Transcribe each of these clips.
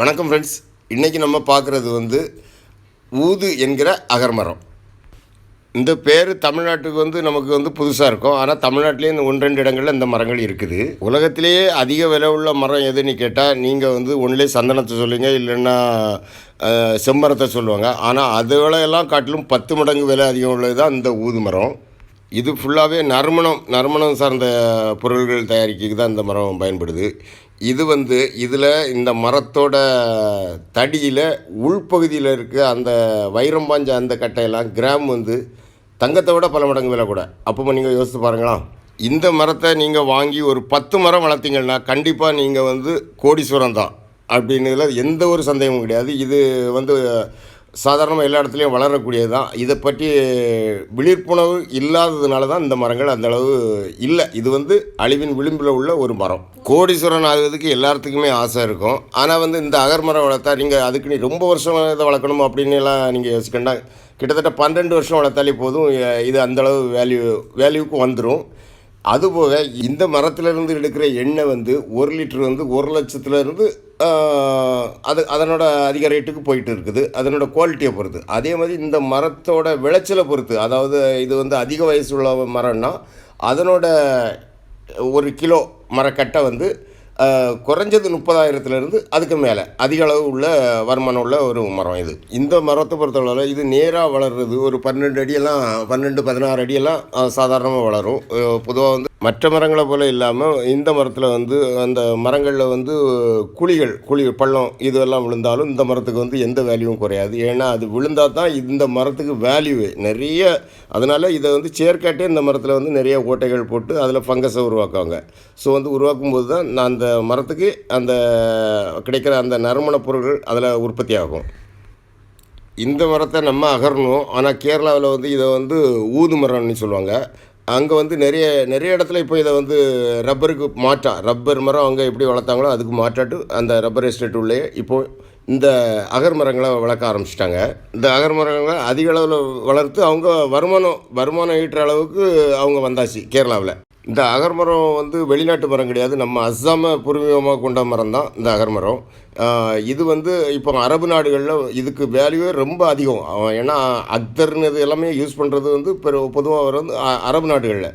வணக்கம் ஃப்ரெண்ட்ஸ் இன்றைக்கி நம்ம பார்க்குறது வந்து ஊது என்கிற அகர்மரம். இந்த பேர் தமிழ்நாட்டுக்கு வந்து நமக்கு வந்து புதுசாக இருக்கும். ஆனால் தமிழ்நாட்டிலே இந்த ஒன்று ரெண்டு இடங்களில் இந்த மரங்கள் இருக்குது. உலகத்திலேயே அதிக விலை உள்ள மரம் எதுன்னு கேட்டால் நீங்கள் வந்து ஒன்றிலே சந்தனத்தை சொல்லுவீங்க இல்லைன்னா செம்மரத்தை சொல்லுவாங்க. ஆனால் அது விலையெல்லாம் காட்டிலும் பத்து மடங்கு விலை அதிகம் உள்ளது தான் இந்த ஊது மரம். இது ஃபுல்லாகவே நறுமணம் நறுமணம் சார்ந்த பொருள்கள் தயாரிக்கிறதுக்கு தான் இந்த மரம் பயன்படுது. இது வந்து இதில் இந்த மரத்தோட தடியில் உள்பகுதியில் இருக்க அந்த வைரம் பாஞ்ச அந்த கட்டையெல்லாம் கிராம் வந்து தங்கத்தை விட பல மடங்கு விலை கூட. அப்போ நீங்கள் யோசித்து பாருங்களா இந்த மரத்தை நீங்கள் வாங்கி ஒரு பத்து மரம் வளர்த்தீங்கன்னா கண்டிப்பாக நீங்கள் வந்து கோடீஸ்வரம் தான். அப்படின்றதுல எந்த ஒரு சந்தேகமும் கிடையாது. இது வந்து சாதாரணமாக எல்லா இடத்துலையும் வளரக்கூடியது தான் இதை பற்றி விழிப்புணர்வு இல்லாததுனால தான் இந்த மரங்கள் அந்த அளவு இல்லை. இது வந்து அழிவின் விளிம்பில் உள்ள ஒரு மரம். கோடீஸ்வரன் ஆகுறதுக்கு எல்லாத்துக்குமே ஆசை இருக்கும். ஆனால் வந்து இந்த அகர்மரம் வளர்த்தா நீங்கள் அதுக்கு நீ ரொம்ப வருஷம் இதை வளர்க்கணும் அப்படின்னு எல்லாம் நீங்கள் யோசிக்கண்டா கிட்டத்தட்ட பன்னெண்டு வருஷம் வளர்த்தாலே போதும். இது அந்தளவு வேல்யூ வேல்யூவுக்கு வந்துடும் அதுபோக இந்த மரத்திலிருந்து எடுக்கிற எண்ணெய் வந்து ஒரு லிட்டர் வந்து ஒரு லட்சத்துலேருந்து அது அதனோட அதிக ரேட்டுக்கு போயிட்டு இருக்குது. அதனோட குவாலிட்டியை பொறுத்து. அதே மாதிரி இந்த மரத்தோட விளைச்சலை பொறுத்து அதாவது இது வந்து அதிக வயசு உள்ள மரம்னா அதனோட ஒரு கிலோ மரக்கட்டை வந்து குறைஞ்சது முப்பதாயிரத்துலேருந்து அதுக்கு மேலே. அதிக அளவு உள்ள வருமானம் உள்ள ஒரு மரம் இது. இந்த மரத்தை பொறுத்தளவில் இது நேராக வளர்றது ஒரு பன்னெண்டு அடியெல்லாம் பன்னெண்டு பதினாறு அடியெல்லாம் சாதாரணமாக வளரும். பொதுவாக வந்து மற்ற மரங்களை போல் இல்லாமல் இந்த மரத்தில் வந்து அந்த மரங்களில் வந்து குழிகள் குழி பள்ளம் இதெல்லாம் விழுந்தாலும் இந்த மரத்துக்கு வந்து எந்த வேல்யூவும் குறையாது. ஏன்னா அது விழுந்தால் தான் இந்த மரத்துக்கு வேல்யூவே நிறைய அதனால் இதை வந்து சேர்க்காட்டே இந்த மரத்தில் வந்து நிறைய ஓட்டைகள் போட்டு அதில் ஃபங்கஸை உருவாக்குவாங்க. ஸோ வந்து உருவாக்கும் போது தான் நான் அந்த மரத்துக்கு அந்த கிடைக்கிற அந்த நறுமணப் பொருட்கள் அதில் உற்பத்தி ஆகும். இந்த மரத்தை நம்ம அகரணும் ஆனால் கேரளாவில் வந்து இதை வந்து ஊது மரம்னு சொல்லுவாங்க. அங்கே வந்து நிறைய நிறைய இடத்துல இப்போ இதை வந்து ரப்பருக்கு மாற்றா ரப்பர் மரம் அங்கே எப்படி வளர்த்தாங்களோ அதுக்கு மாற்றாட்டு அந்த ரப்பர் எஸ்டேட் உள்ளே இப்போ இந்த அகர் மரங்களை வளர்க்க ஆரம்பிச்சிட்டாங்க. இந்த அகர் மரங்களை அதிக அளவில் வளர்த்து அவங்க வருமானம் வருமானம் ஈட்டுற அளவுக்கு அவங்க வந்தாச்சு கேரளாவில். இந்த அகர்மரம் வந்து வெளிநாட்டு மரம் கிடையாது. நம்ம அஸ்ஸாமை பூர்வீகமாக கொண்ட மரம் தான் இந்த அகர்மரம். இது வந்து இப்போ அரபு நாடுகளில் இதுக்கு வேல்யூவே ரொம்ப அதிகம். ஏன்னா அக்தர்னு இது எல்லாமே யூஸ் பண்ணுறது வந்து பெரு பொதுவாக வந்து அரபு நாடுகளில்.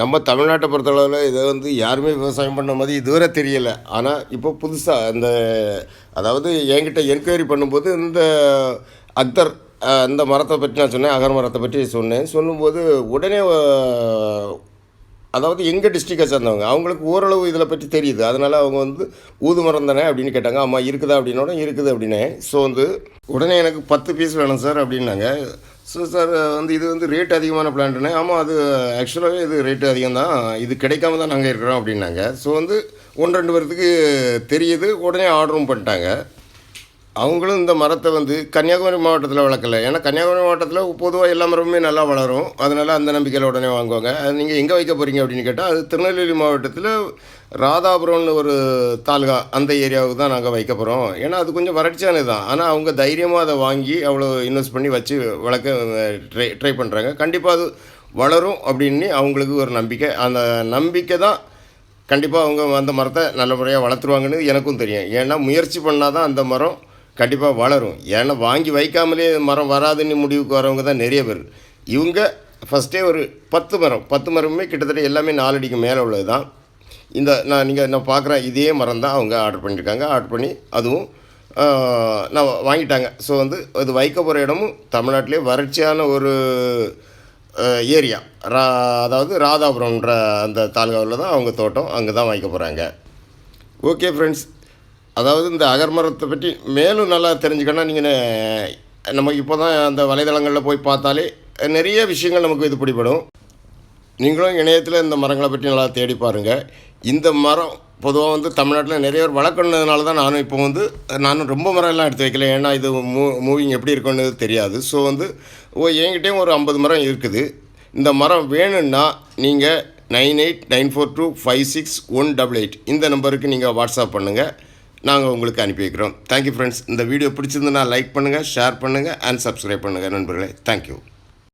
நம்ம தமிழ்நாட்டை பொறுத்தளவில் இதை வந்து யாருமே விவசாயம் பண்ண மாதிரி இதுவரை தெரியலை. ஆனால் இப்போ புதுசாக இந்த அதாவது என்கிட்ட என்கொயரி பண்ணும்போது இந்த அக்தர் அந்த இந்த மரத்தை பற்றி நான் சொன்னேன் அகர் மரத்தை பற்றி சொன்னேன். சொல்லும்போது உடனே அதாவது எங்கள் டிஸ்ட்ரிக்டை சேர்ந்தவங்க அவங்களுக்கு ஓரளவு இதில் பற்றி தெரியுது. அதனால் அவங்க வந்து ஊது மரம் தானே? அப்படின்னு கேட்டாங்க. ஆமாம் இருக்குதா? அப்படின்னோட இருக்குது அப்படின்னே. ஸோ வந்து உடனே எனக்கு பத்து பீஸ் வேணும் சார் அப்படின்னாங்க. ஸோ சார் வந்து இது வந்து ரேட் அதிகமான பிளான்ட்டுனே ஆமாம் அது ஆக்சுவலாகவே இது ரேட்டு அதிகம் தான். இது கிடைக்காம தான் நாங்கள் இருக்கிறோம் அப்படின்னாங்க. ஸோ வந்து ஒன்று ரெண்டு பேர்த்துக்கு தெரியுது. உடனே ஆர்டரும் பண்ணிட்டாங்க. அவங்களும் இந்த மரத்தை வந்து கன்னியாகுமரி மாவட்டத்தில் வளர்க்கல. ஏன்னா கன்னியாகுமரி மாவட்டத்தில் பொதுவாக எல்லா மரமுமே நல்லா வளரும். அதனால் அந்த நம்பிக்கையில் உடனே வாங்குவாங்க. அது நீங்கள் எங்கே வைக்க போகிறீங்க அப்படின்னு கேட்டால் அது திருநெல்வேலி மாவட்டத்தில் ராதாபுரம்னு ஒரு தாலுகா அந்த ஏரியாவுக்கு தான் நாங்கள் வைக்க போகிறோம் ஏன்னா அது கொஞ்சம் வறட்சியானது தான். ஆனால் அவங்க தைரியமாக அதை வாங்கி அவ்வளோ இன்வெஸ்ட் பண்ணி வச்சு வளர்க்க ட்ரை ட்ரை பண்ணுறாங்க கண்டிப்பாக அது வளரும் அப்படின்னு அவங்களுக்கு ஒரு நம்பிக்கை. அந்த நம்பிக்கை தான் கண்டிப்பாக அவங்க அந்த மரத்தை நல்ல முறையாக வளர்த்துருவாங்கன்னு எனக்கும் தெரியும். ஏன்னா முயற்சி பண்ணால் தான் அந்த மரம் கண்டிப்பாக வளரும். ஏன்னா வாங்கி வைக்காமலே மரம் வராதுன்னு முடிவுக்கு வரவங்க தான் நிறைய பேர். இவங்க ஃபஸ்ட்டே ஒரு பத்து மரம். பத்து மரமுமே கிட்டத்தட்ட எல்லாமே நாலடிக்கு மேலே உள்ளது தான். இந்த நான் நீங்கள் நான் பார்க்குறேன் இதே மரம் தான் அவங்க ஆர்டர் பண்ணியிருக்காங்க ஆர்டர் பண்ணி அதுவும் நான் வாங்கிட்டாங்க. ஸோ வந்து அது வைக்க போகிற இடமும் தமிழ்நாட்டிலே வறட்சியான ஒரு ஏரியா ரா அதாவது ராதாபுரம்ன்ற அந்த தாலுகாவில் தான் அவங்க தோட்டம். அங்கே தான் வைக்க போகிறாங்க ஓகே ஃப்ரெண்ட்ஸ் அதாவது இந்த அகர்மரத்தை பற்றி மேலும் நல்லா தெரிஞ்சுக்கணும் நீங்கள் நம்ம இப்போ தான் அந்த வலைதளங்களில் போய் பார்த்தாலே நிறைய விஷயங்கள் நமக்கு இது பிடிபடும். நீங்களும் இணையத்தில் இந்த மரங்களை பற்றி நல்லா தேடி பாருங்கள் இந்த மரம் பொதுவாக வந்து தமிழ்நாட்டில் நிறைய பேர் வளர்க்கணுன்றதுனால தான் நானும் இப்போ வந்து நானும் ரொம்ப மரம் எல்லாம் எடுத்து வைக்கல. ஏன்னா இது மூ மூவிங் எப்படி இருக்குன்னு தெரியாது. ஸோ வந்து ஓ என்கிட்டயும் ஒரு ஐம்பது மரம் இருக்குது. இந்த மரம் வேணும்னா நீங்கள் nine eight nine four two five six one double eight இந்த நம்பருக்கு நீங்கள் வாட்ஸ்அப் பண்ணுங்கள் நாங்கள் உங்களுக்கு அனுப்பி வைக்கிறோம். தேங்க்யூ ஃப்ரெண்ட்ஸ் இந்த வீடியோ பிடிச்சிருந்துன்னா லைக் பண்ணுங்கள் ஷேர் பண்ணுங்கள் அண்ட் சப்ஸ்கிரைப் பண்ணுங்கள் நண்பர்களே. Thank you